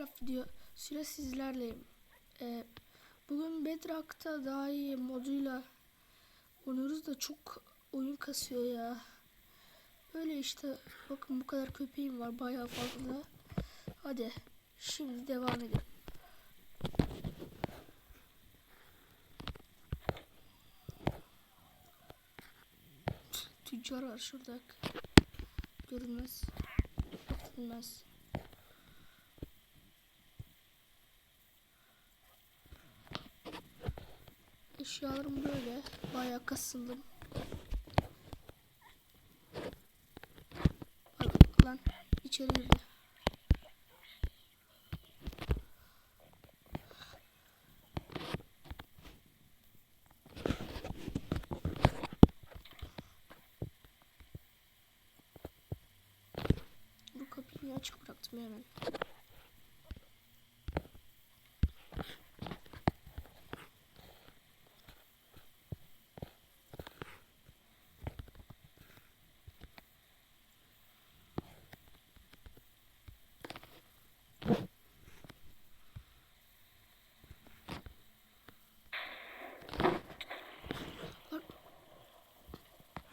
video süre sizlerleyim. Ee, bugün Bedrock'ta daha iyi moduyla oynuyoruz da çok oyun kasıyor ya. Böyle işte bakın bu kadar köpeğim var bayağı fazla. Hadi şimdi devam edelim. Tüccar var şurada. Görünmez. Görünmez. Eşyalarım böyle. Bayağı kasıldım. Bak lan içeri girdi. Bu kapıyı açık bıraktım hemen. Lan.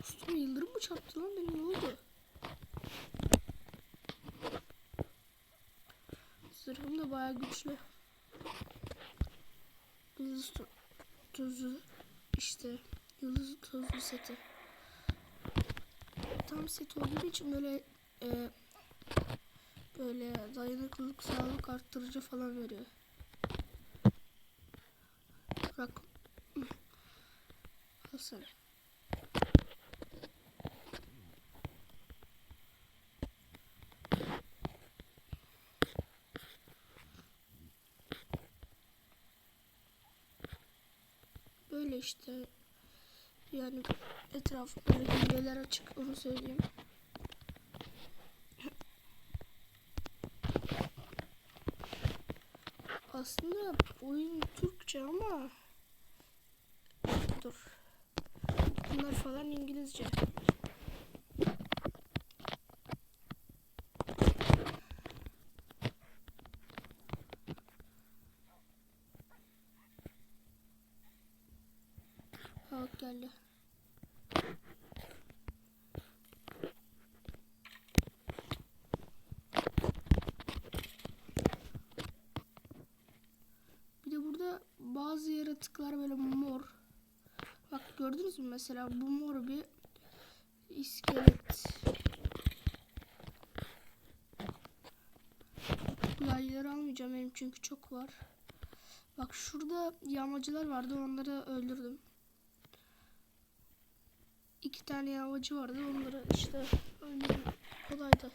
Üstüme yıldırım mı çarptı lan benim ne oldu? Zırhım da bayağı güçlü. Yıldız to- tozu işte yıldız tozlu seti. Tam set olduğu için böyle e, böyle dayanıklılık sağlık arttırıcı falan veriyor. Bırak. Al. Böyle işte yani etraf böyle açık onu söyleyeyim. Aslında oyun Türkçe ama dur. Bunlar falan İngilizce. Geldi. Bir de burada bazı yaratıklar böyle mor. Bak gördünüz mü mesela bu mor bir iskelet. Yayları almayacağım benim çünkü çok var. Bak şurada yağmacılar vardı onları öldürdüm. İki tane yağmacı vardı onları işte öldürdüm. Kolaydı.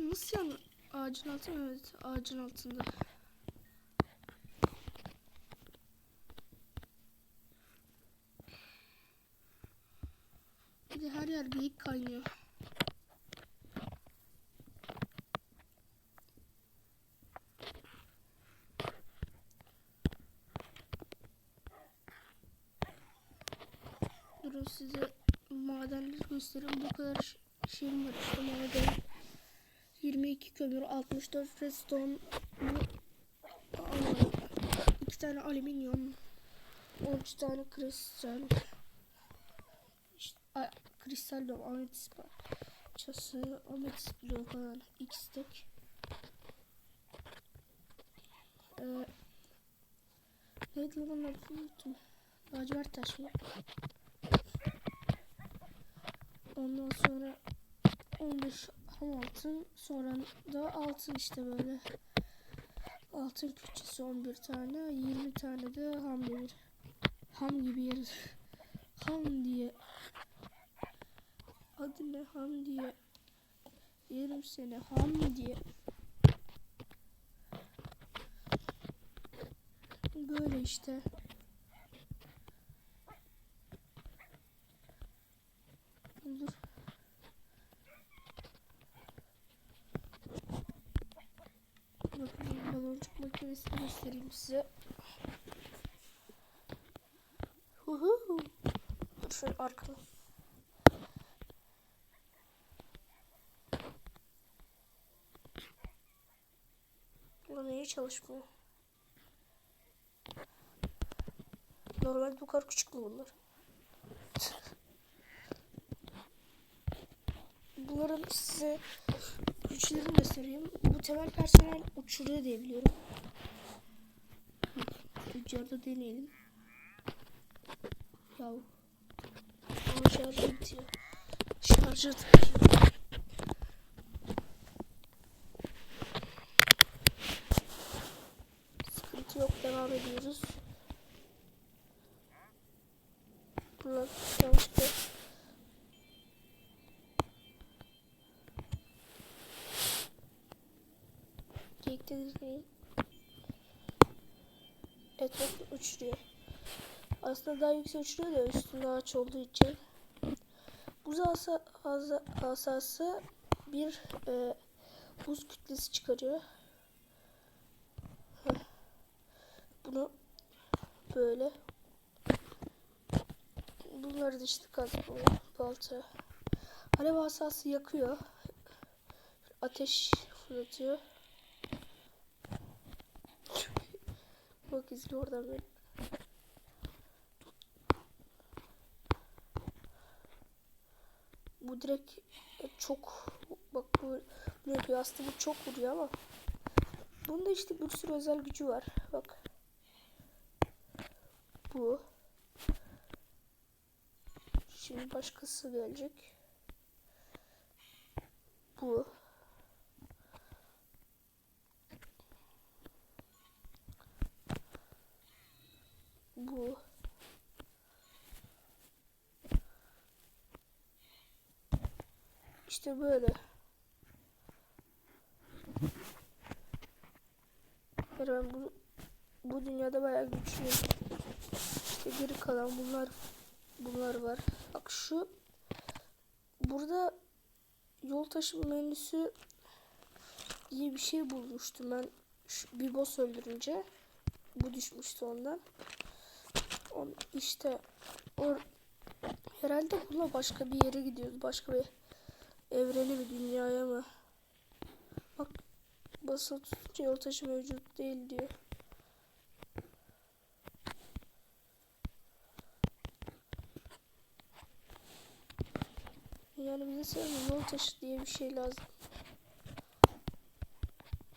Nasıl yan ağacın altında? Evet ağacın altında. Bir de her yer geyik kaynıyor. Durun size göstereyim. Bu kadar şeyim var işte maden. 22 kömür, 64 redstone, iki tane alüminyum, 13 tane kristal, işte, a, kristal diyorum, ametist parçası, ametist bloğu falan, x tek. Ee, neydi lan onlar unuttum. Lacivert taş mı? Ondan sonra 15 ham altın sonra da altın işte böyle. Altın küçüsü 11 tane 20 tane de ham demir. Ham gibi yer. Ham diye. Adı ne ham diye. Yerim seni ham diye. Böyle işte. Dur. Bakın baloncuk makinesini göstereyim size. Huhu. Dur. Şöyle arkana. Ulan niye çalışmıyor? Normalde bu kadar küçük mü bunlar? Bunların size güçlerini göstereyim. Bu temel personel uçuruyor diye biliyorum. Tüccarda deneyelim. Ya. Ama şarjı bitiyor. Şarjı bitiyor. Sıkıntı yok. Devam ediyoruz. Uçuruyor. Aslında daha yüksek uçuruyor da üstünde ağaç olduğu için. Buz asa, asa, asası bir e, buz kütlesi çıkarıyor. Bunu böyle bunları da işte kazma balta. Alev asası yakıyor. Ateş fırlatıyor. Bak izle oradan beni. Bu direkt çok bak bu yapıyor aslında bu çok vuruyor ama bunda işte bir sürü özel gücü var bak. Bu. Şimdi başkası gelecek. Bu. Bu İşte böyle. Yani ben bu, bu dünyada bayağı güçlüyüm. İşte geri kalan bunlar bunlar var. Bak şu burada yol taşıma menüsü diye bir şey bulmuştum ben şu, bir boss öldürünce. Bu düşmüştü ondan. On, işte o herhalde bununla başka bir yere gidiyoruz. Başka bir evreni mi dünyaya mı? Bak basılı tutunca yol taşı mevcut değil diyor. Yani bize sanırım yol taşı diye bir şey lazım.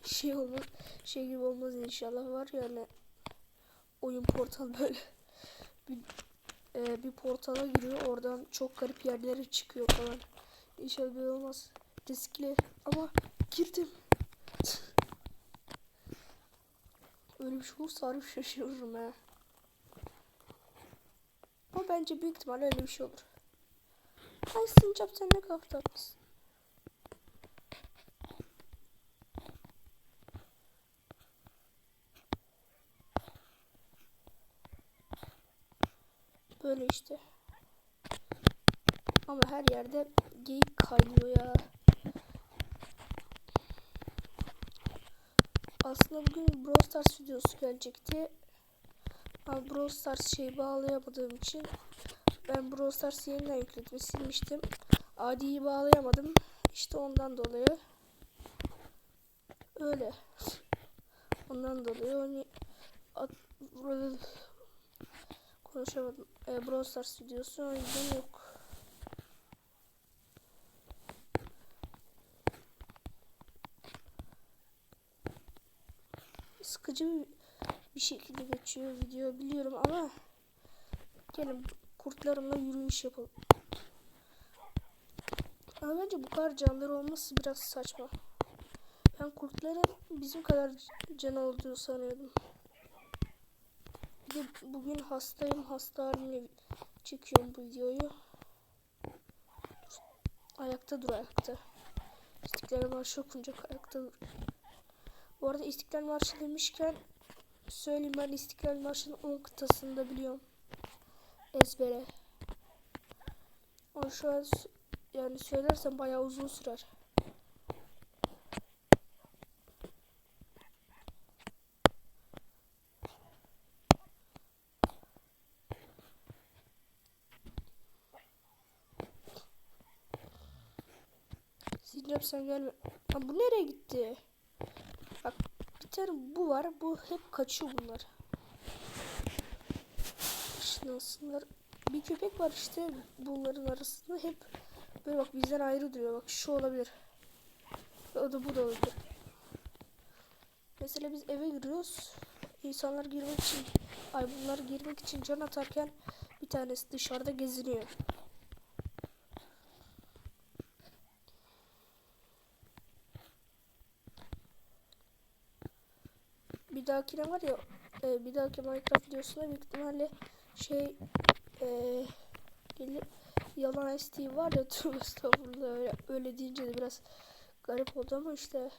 Şey olmaz, şey gibi olmaz inşallah var yani oyun portal böyle bir, e, bir portala giriyor oradan çok garip yerlere çıkıyor falan. İnşallah böyle olmaz. Riskli ama girdim. Öyle bir şey olursa harbi şaşırırım ha. Ama bence büyük ihtimalle öyle bir şey olur. Ay Sincap sen ne kadar tatlısın. Böyle işte. Ama her yerde geyik kaynıyor ya. Aslında bugün Brawl Stars videosu gelecekti. Ama Brawl Stars şeyi bağlayamadığım için ben Brawl Stars yeniden yükledim silmiştim. Adi'yi bağlayamadım. İşte ondan dolayı. Öyle. Ondan dolayı onu at, konuşamadım. E, Brawl Stars videosu o yüzden yok. Sıkıcı bir şekilde geçiyor video biliyorum ama gelin kurtlarımla yürüyüş yapalım. Ama bence bu kadar canları olması biraz saçma. Ben kurtların bizim kadar can olduğunu sanıyordum. Bir de bugün hastayım. Hasta halimle çekiyorum bu videoyu. Ayakta dur ayakta. İstiklal Marşı okunacak ayakta dur. Bu arada İstiklal Marşı demişken söyleyeyim ben İstiklal Marşı'nın 10 kıtasını da biliyorum. Ezbere. O şu an yani söylersem bayağı uzun sürer. Sileceğim sen gelme. Lan bu nereye gitti? Tane bu var. Bu hep kaçıyor bunlar. Şınansınlar. Bir köpek var işte bunların arasında hep böyle bak bizden ayrı duruyor. Bak şu olabilir. O da bu da olabilir. Mesela biz eve giriyoruz. İnsanlar girmek için, ay bunlar girmek için can atarken bir tanesi dışarıda geziniyor. Bir dahakine var ya, e, bir dahaki Minecraft videosunda büyük ihtimalle şey e, gelip yalan ST var ya tüm estağfurullah öyle, öyle deyince de biraz garip oldu ama işte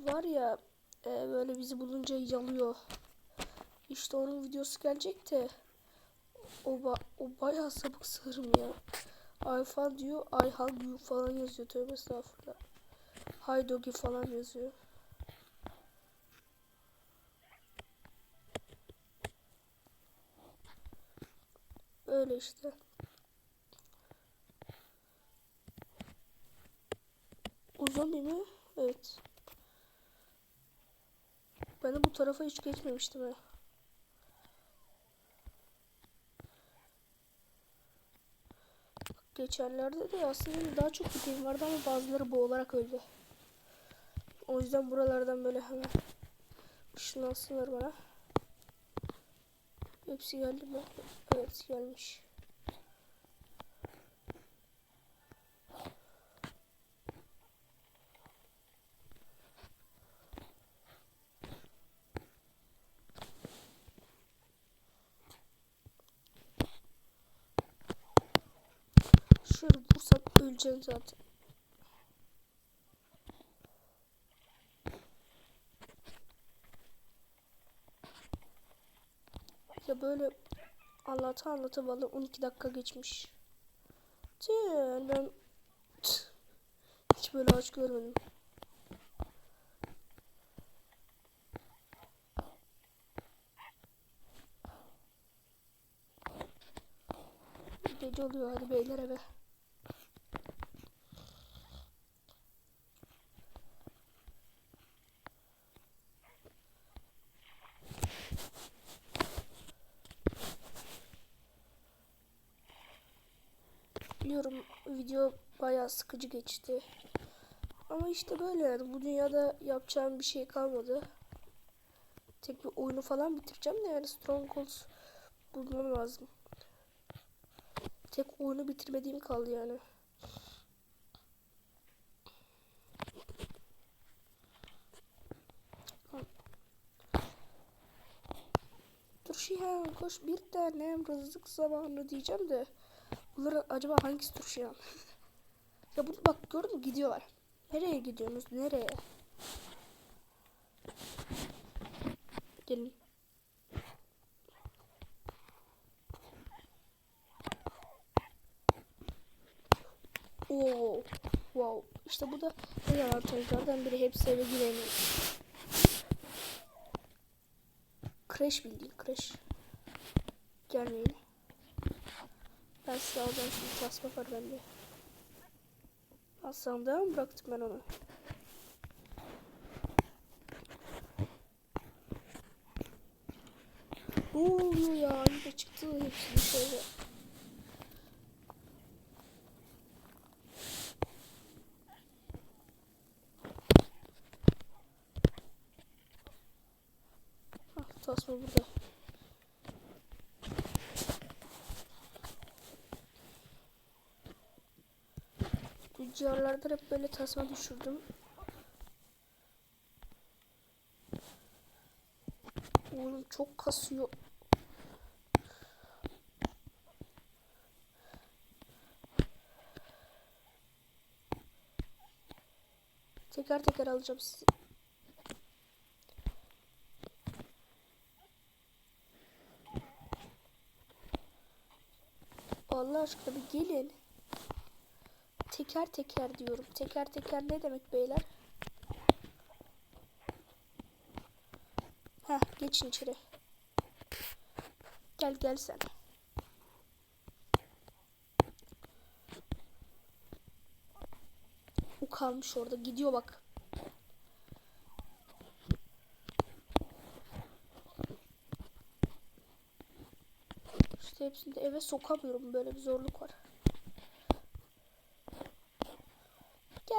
var ya e, böyle bizi bulunca yalıyor. İşte onun videosu gelecek de o, ba o bayağı sapık sığırım ya. Ayfan diyor, Ayhan diyor falan yazıyor tövbe estağfurullah. Haydogi falan yazıyor. Öyle işte. Uzun mi? Evet. Ben de bu tarafa hiç geçmemiştim ha. Geçenlerde de aslında daha çok item vardı ama bazıları boğularak öldü. O yüzden buralardan böyle hemen ışınlansınlar bana. Hepsi geldi mi? Evet gelmiş. Şöyle vursam öleceğim zaten. Ya böyle anlata anlata valla 12 dakika geçmiş. Tüh, ben Tüh, hiç böyle aç görmedim. Gece oluyor hadi beyler eve. Biliyorum video bayağı sıkıcı geçti. Ama işte böyle yani bu dünyada yapacağım bir şey kalmadı. Tek bir oyunu falan bitireceğim de yani Strongholds bulmam lazım. Tek oyunu bitirmediğim kaldı yani. Dur Şihan koş bir tane rızık zamanı diyeceğim de Bunların acaba hangisi Turşiyan? ya bunu bak gördün mü gidiyorlar. Nereye gidiyorsunuz? Nereye? Gelin. Oo. Wow. İşte bu da en avantajlardan biri. Hepsi eve giremiyor. Crash bildiğin crash. Gelmeyin. Ben size alacağım şimdi tasma var bende. Sandığa mı bıraktım ben onu? Ne oluyor ya? Yine çıktı hepsi dışarı. Ah, tasma burada. Rüzgarlarda hep böyle tasma düşürdüm. Oğlum çok kasıyor. Teker teker alacağım sizi. Allah aşkına bir gelin. Teker teker diyorum. Teker teker ne demek beyler? Heh geçin içeri. Gel gel sen. kalmış orada. Gidiyor bak. İşte hepsini de eve sokamıyorum. Böyle bir zorluk var.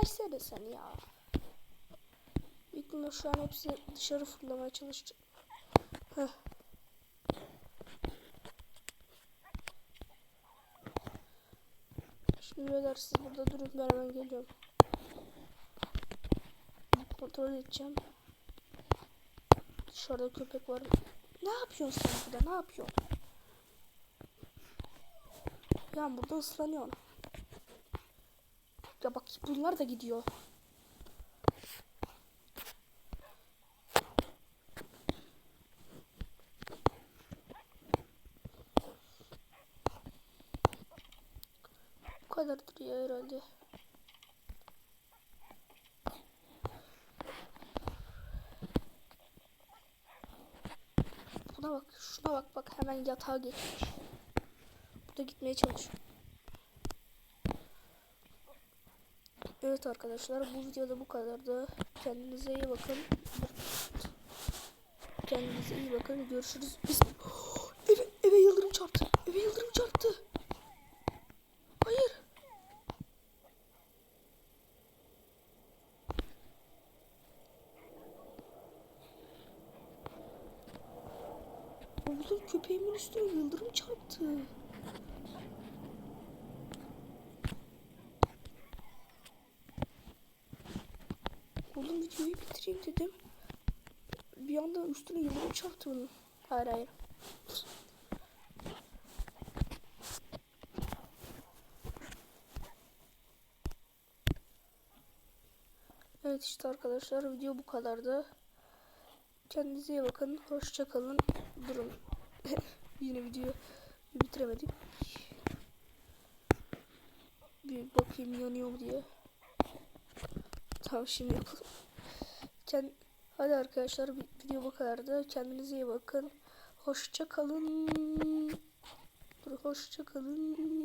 Gelsene sen ya. Büyük şu an hepsi dışarı fırlamaya çalışacak. Heh. Şimdi beyler siz burada durun ben hemen geliyorum. Kontrol edeceğim. Dışarıda köpek var. Ne yapıyorsun sen burada? Ne yapıyorsun? Ya burada ıslanıyorsun. Bak bunlar da gidiyor. Bu kadardır ya herhalde. Buna bak, şuna bak bak hemen yatağa geçmiş. Bu da gitmeye çalışıyor. Evet arkadaşlar bu videoda bu kadardı. Kendinize iyi bakın. Kendinize iyi bakın. Görüşürüz. Biz eve, eve yıldırım çarptı. Eve yıldırım çarptı. Hayır. Oğlum köpeğimin üstüne yıldırım çarptı. Oğlum bitireyim dedim. Bir anda üstüne yıldırım çarptı bunun. Hayır hayır. Evet işte arkadaşlar video bu kadardı. Kendinize iyi bakın. Hoşça kalın. Durun. Yine videoyu bitiremedik. Bir bakayım yanıyor mu diye. Tamam şimdi yapalım. Kend Hadi arkadaşlar video bu kadardı. Kendinize iyi bakın. Hoşça kalın. Hoşça kalın.